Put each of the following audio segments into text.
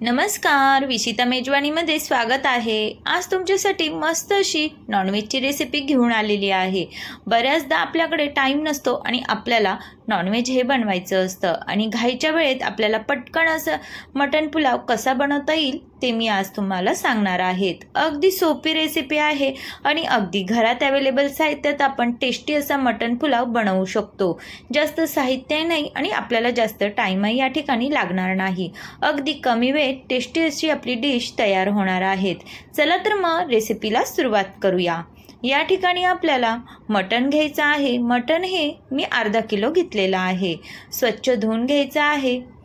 नमस्कार विशिता मेजवानीमध्ये स्वागत आहे. आज तुमच्यासाठी मस्त अशी नॉनव्हेजची रेसिपी घेऊन आलेली आहे. बऱ्याचदा आपल्याकडे टाईम नसतो आणि आपल्याला नॉनव्हेज हे बनवायचं असतं. आणि घाईच्या वेळेत आपल्याला पटकन असं मटण पुलाव कसा बनवता येईल ते मी आज तुम्हाला सांगणार आहेत. अगदी सोपी रेसिपी आहे आणि अगदी घरात अवेलेबल साहित्यात आपण टेस्टी असा मटण पुलाव बनवू शकतो. जास्त साहित्य नाही आणि आपल्याला जास्त टाईमही या ठिकाणी लागणार नाही. अगदी कमी वेळेत टेस्टी अशी आपली डिश तयार होणार आहेत. चला तर मग रेसिपीला सुरुवात करूया. या ठिकाणी आपल्याला मटण घ्यायचं आहे. मटण हे मी अर्धा किलो घेतलेलं आहे. स्वच्छ धुवून घ्यायचं आहे.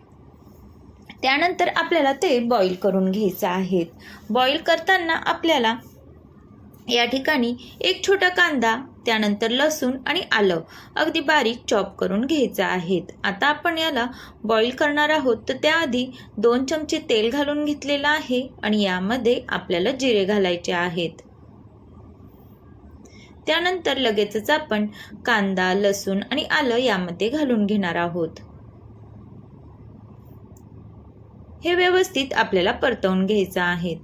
त्यानंतर आपल्याला ते बॉईल करून घ्यायचं आहेत. बॉईल करताना आपल्याला या ठिकाणी एक छोटा कांदा त्यानंतर लसूण आणि आलं अगदी बारीक चॉप करून घ्यायचं आहेत. आता आपण याला बॉईल करणार आहोत. तर त्याआधी दोन चमचे तेल घालून घेतलेलं आहे आणि यामध्ये आपल्याला जिरे घालायचे आहेत. त्यानंतर लगेचच आपण कांदा लसूण आणि आलं यामध्ये घालून घेणार आहोत. हे व्यवस्थित आपल्याला परतवून घ्यायचं आहेत.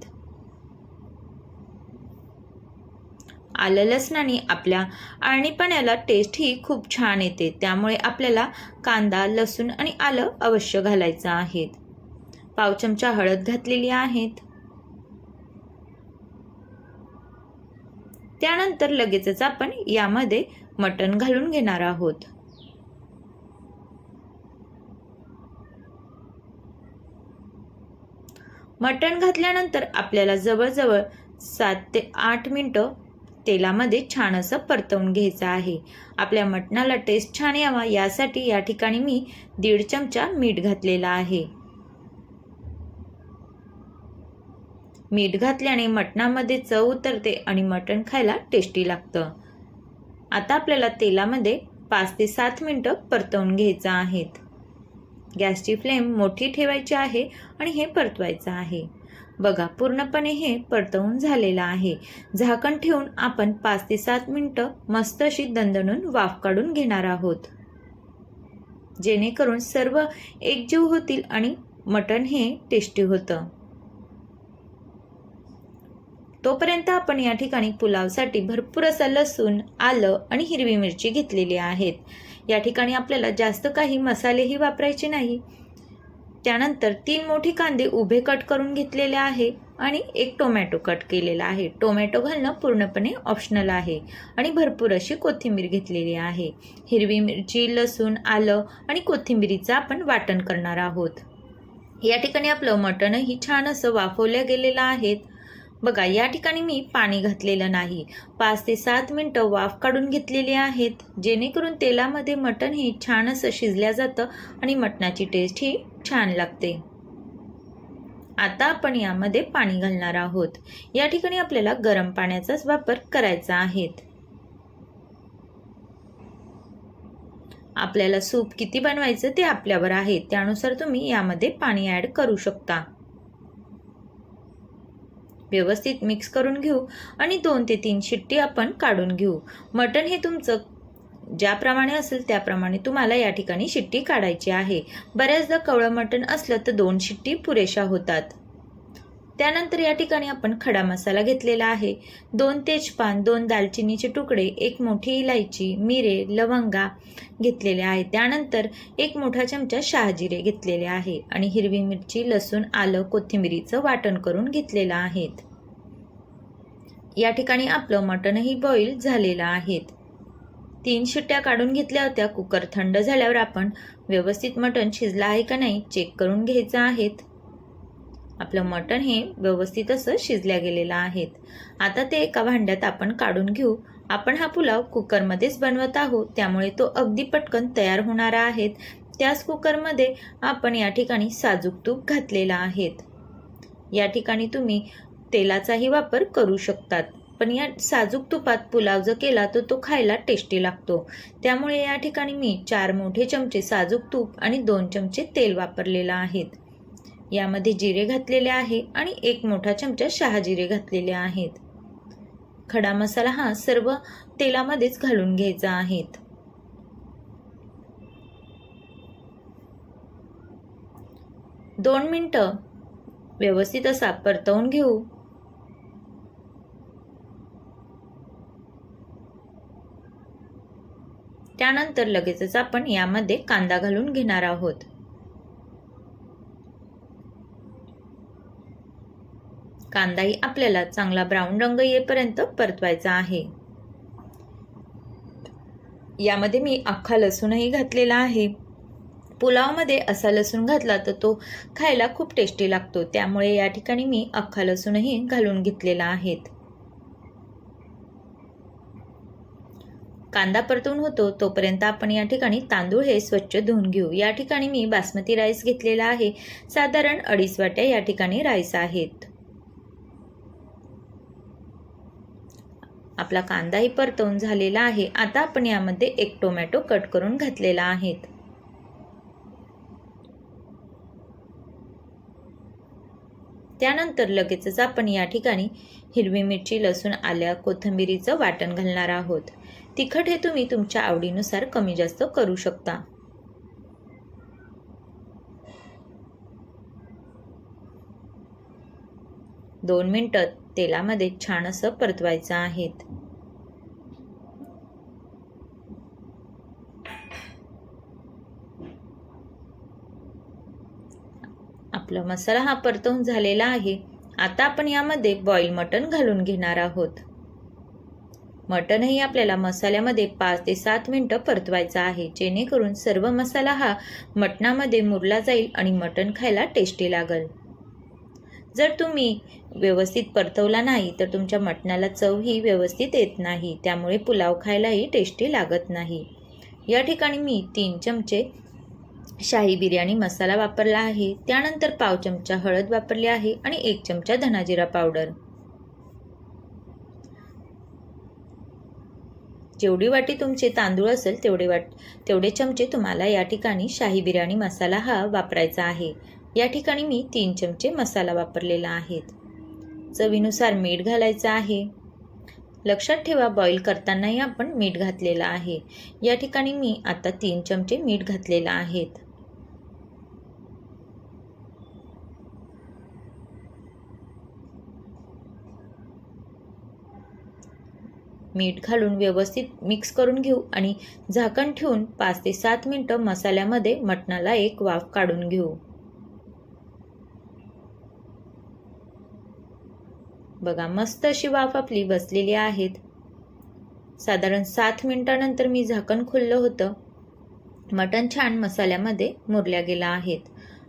आलं लसणाने आपल्या आळणीपण्याला टेस्ट ही खूप छान येते. त्यामुळे आपल्याला कांदा लसूण आणि आलं अवश्य घालायचं आहेत. पाव चमचा हळद घातलेली आहेत. त्यानंतर लगेचच आपण यामध्ये मटण घालून घेणार आहोत. मटण घातल्यानंतर आपल्याला जवळजवळ सात ते आठ मिनटं तेलामध्ये छान असं परतवून घ्यायचं आहे. आपल्या मटणाला टेस्ट छान यावा यासाठी या ठिकाणी मी दीड चमचा मीठ घातलेला आहे. मीठ घातल्याने मटणामध्ये चव उतरते आणि मटण खायला टेस्टी लागतं. आता आपल्याला तेलामध्ये पाच ते सात मिनटं परतवून घ्यायचं आहेत. गॅसची फ्लेम मोठी ठेवायची आहे आणि हे परतवायचं आहे. बघा पूर्णपणे हे परतवून झालेलं आहे. झाकण ठेवून आपण पाच ते सात मिनटं मस्त अशी दणदणून वाफ काढून घेणार आहोत. जेणेकरून सर्व एकजीव होतील आणि मटण हे टेस्टी होतं. तोपर्यंत आपण या ठिकाणी पुलावसाठी भरपूर असं लसूण आलं आणि हिरवी मिरची घेतलेली आहेत. या ठिकाणी आपल्याला जास्त काही मसालेही वापरायचे नाही. त्यानंतर तीन मोठी कांदे उभे कट करून घेतलेले आहे आणि एक टोमॅटो कट केलेला आहे. टोमॅटो घालणं पूर्णपणे ऑप्शनल आहे आणि भरपूर अशी कोथिंबीर घेतलेली आहे. हिरवी मिरची लसूण आलं आणि कोथिंबीरीचं आपण वाटण करणार आहोत. या ठिकाणी आपलं मटणही छान असं वाफवल्या गेलेलं आहेत बघा या ठिकाणी मी पाणी घातलेलं नाही. पाच ते सात मिनटं वाफ काढून घेतलेली आहेत जेणेकरून तेलामध्ये मटण हे छान असं शिजल्या जातं आणि मटणाची टेस्ट ही छान लागते. आता आपण यामध्ये पाणी घालणार आहोत. या ठिकाणी आपल्याला गरम पाण्याचाच वापर करायचा आहे. आपल्याला सूप किती बनवायचं ते आपल्यावर आहे त्यानुसार तुम्ही यामध्ये पाणी ॲड करू शकता. व्यवस्थित मिक्स करून घेऊ आणि दोन ते तीन शिट्टी आपण काढून घेऊ. मटण हे तुमचं ज्याप्रमाणे असेल त्याप्रमाणे तुम्हाला या ठिकाणी शिट्टी काढायची आहे. बऱ्याचदा कवळं मटण असलं तर दोन शिट्टी पुरेशा होतात. त्यानंतर या ठिकाणी आपण खडा मसाला घेतलेला आहे. दोन तेजपान दोन दालचिनीचे तुकडे एक मोठी इलायची मिरे लवंगा घेतलेले आहे त्यानंतर एक मोठा चमचा शहाजिरे घेतलेले आहे आणि हिरवी मिरची लसूण आलं कोथिंबिरीचं वाटण करून घेतलेलं आहेत. या ठिकाणी आपलं मटणही बॉईल झालेलं आहे तीन शिट्ट्या काढून घेतल्या होत्या. कुकर थंड झाल्यावर आपण व्यवस्थित मटण शिजलं आहे का नाही चेक करून घ्यायचं आहेत. आपलं मटण हे व्यवस्थित असं शिजल्या गेलेलं आहेत. आता ते एका भांड्यात आपण काढून घेऊ. आपण हा पुलाव कुकरमध्येच बनवत आहोत. त्यामुळे तो अगदी पटकन तयार होणारा आहे त्याच कुकरमध्ये आपण या ठिकाणी साजूक तूप घातलेला आहेत. या ठिकाणी तुम्ही तेलाचाही वापर करू शकतात. पण या साजूक तुपात पुलाव जर केला तर तो खायला टेस्टी लागतो. त्यामुळे या ठिकाणी मी चार मोठे चमचे साजूक तूप आणि दोन चमचे तेल वापरलेलं आहेत. यामध्ये जिरे घातलेले आहे आणि एक मोठा चमचा शहाजिरे घातलेले आहेत. खडा मसाला हा सर्व तेलामध्येच घालून घ्यायचा आहे दोन मिनटं व्यवस्थित असा परतवून घेऊ. त्यानंतर लगेचच आपण यामध्ये कांदा घालून घेणार आहोत. कांदाही आपल्याला चांगला ब्राऊन रंग येईपर्यंत परतवायचा आहे. यामध्ये मी अख्खा लसूणही घातलेला आहे. पुलावमध्ये असा लसूण घातला तर तो खायला खूप टेस्टी लागतो. त्यामुळे या ठिकाणी मी अख्खा लसूणही घालून घेतलेला आहेत कांदा परतून होतो तोपर्यंत आपण या ठिकाणी तांदूळ हे स्वच्छ धुवून घेऊ. या ठिकाणी मी बासमती राईस घेतलेला आहे. साधारण अडीच वाट्या या ठिकाणी राईस आहेत. आपला कांदाही परतवून झालेला आहे. आता आपण यामध्ये एक टोमॅटो कट करून घातलेला आहेत. त्यानंतर लगेचच आपण या ठिकाणी हिरवी मिरची लसूण आल्या कोथिंबिरीचं वाटण घालणार आहोत. तिखट हे तुम्ही तुमच्या आवडीनुसार कमी जास्त करू शकता. दोन मिनटं तेलामध्ये छान असं परतवायचं आहेत. आपला मसाला हा परतवून झालेला आहे. आता आपण यामध्ये बॉईल मटण घालून घेणार आहोत. मटणही आपल्याला मसाल्यामध्ये पाच ते सात मिनटं परतवायचं आहे. जेणेकरून सर्व मसाला हा मटणामध्ये मुरला जाईल आणि मटण खायला टेस्टी लागेल. जर तुम्ही व्यवस्थित परतवला नाही तर तुमच्या मटणाला चवही व्यवस्थित येत नाही त्यामुळे पुलाव खायलाही टेस्टी लागत नाही. या ठिकाणी मी तीन चमचे शाही बिर्याणी मसाला वापरला आहे. त्यानंतर पाव चमचा हळद वापरली आहे आणि एक चमचा धनाजिरा पावडर. जेवढी वाटी तुमचे तांदूळ असेल तेवढे वाट तेवढे चमचे तुम्हाला या ठिकाणी शाही बिर्याणी मसाला हा वापरायचा आहे. या ठिकाणी मी तीन चमचे मसाला वापरलेला आहेत. चवीनुसार मीठ घालायचं आहे. लक्षात ठेवा बॉईल करतानाही आपण मीठ घातलेलं आहे. या ठिकाणी मी आता तीन चमचे मीठ घातलेलं आहेत. मीठ घालून व्यवस्थित मिक्स करून घेऊ आणि झाकण ठेवून पाच ते सात मिनटं मसाल्यामध्ये मटणाला एक वाफ काढून घेऊ. बघा मस्त अशी वाफ आपली बसलेली आहेत. साधारण सात मिनिटानंतर मी झाकण खुललं होतं. मटण छान मसाल्यामध्ये मुरल्या गेला आहेत.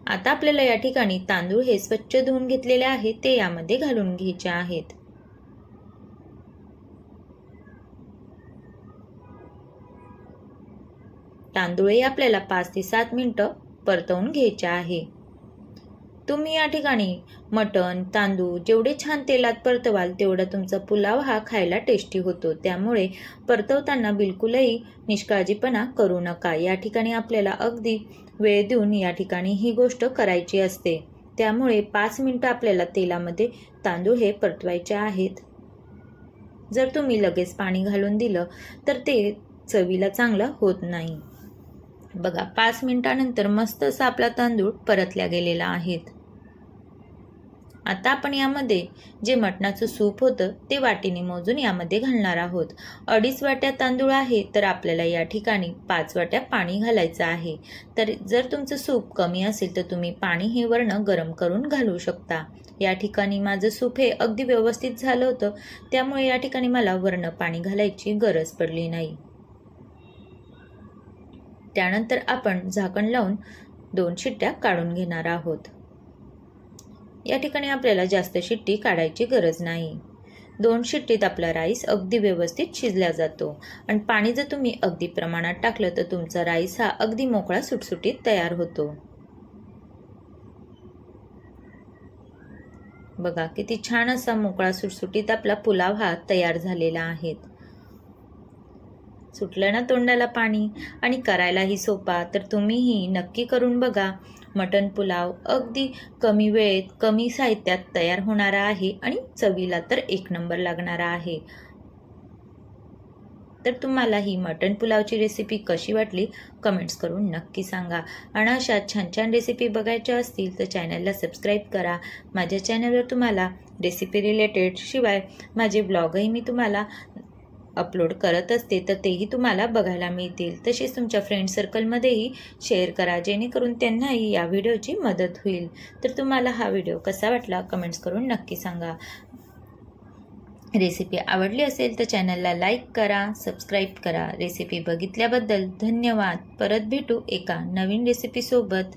आता आपल्याला या ठिकाणी तांदूळ हे स्वच्छ धुवून घेतलेले आहेत ते यामध्ये घालून घ्यायचे आहेत. तांदूळही आपल्याला पाच ते सात मिनटं परतवून घ्यायचे आहे. तुम्ही या ठिकाणी मटण तांदूळ जेवढे छान तेलात परतवाल तेवढा तुमचा पुलाव हा खायला टेस्टी होतो. त्यामुळे परतवताना बिलकुलही निष्काळजीपणा करू नका. या ठिकाणी आपल्याला अगदी वेळ देऊन या ठिकाणी ही गोष्ट करायची असते. त्यामुळे पाच मिनटं आपल्याला तेलामध्ये तांदूळ हे परतवायचे आहेत. जर तुम्ही लगेच पाणी घालून दिलं तर ते चवीला चांगलं होत नाही. बघा पाच मिनिटानंतर मस्त असा आपला तांदूळ परतल्या गेलेला आहेत. आता आपण यामध्ये जे मटणाचं सूप होतं ते वाटीने मोजून यामध्ये घालणार आहोत. अडीच वाट्या तांदूळ आहे तर आपल्याला या ठिकाणी पाच वाट्या पाणी घालायचं आहे. तर जर तुमचं सूप कमी असेल तर तुम्ही पाणी हे वर्ण गरम करून घालू शकता. या ठिकाणी माझं सूप हे अगदी व्यवस्थित झालं होतं त्यामुळे या ठिकाणी मला वर्ण पाणी घालायची गरज पडली नाही. त्यानंतर आपण झाकण लावून दोन शिट्ट्या काढून घेणार आहोत. या ठिकाणी आपल्याला जास्त शिट्टी काढायची गरज नाही. दोन शिट्टीत आपला राईस अगदी व्यवस्थित शिजला जातो आणि पाणी जर तुम्ही अगदी प्रमाणात टाकलं तर तुमचा राईस हा अगदी मोकळा सुटसुटीत तयार होतो. बघा किती छान असा मोकळा सुटसुटीत आपला पुलाव हा तयार झालेला आहे. सुटलं ना तोंडाला पाणी? आणि करायलाही सोपा तर तुम्हीही नक्की करून बघा. मटन पुलाव अगदी कमी वेळेत कमी साहित्यात तयार होणारा आहे आणि चवीला तर एक नंबर लागणारा आहे. तर तुम्हाला ही मटण पुलावची रेसिपी कशी वाटली? कमेंट्स करून नक्की सांगा. आणि अशा छान छान रेसिपी बघायच्या असतील तर चॅनलला सबस्क्राईब करा. माझ्या चॅनलवर तुम्हाला रेसिपी रिलेटेड शिवाय माझे ब्लॉगही मी तुम्हाला अपलोड करत असते तर तेही तुम्हाला बघायला मिळतील. तसेच तुमच्या फ्रेंड सर्कलमध्येही शेअर करा जेणेकरून त्यांनाही या व्हिडिओची मदत होईल. तर तुम्हाला हा व्हिडिओ कसा वाटला कमेंट्स करून नक्की सांगा. रेसिपी आवडली असेल तर चॅनलला लाईक करा सबस्क्राईब करा. रेसिपी बघितल्याबद्दल धन्यवाद. परत भेटू एका नवीन रेसिपीसोबत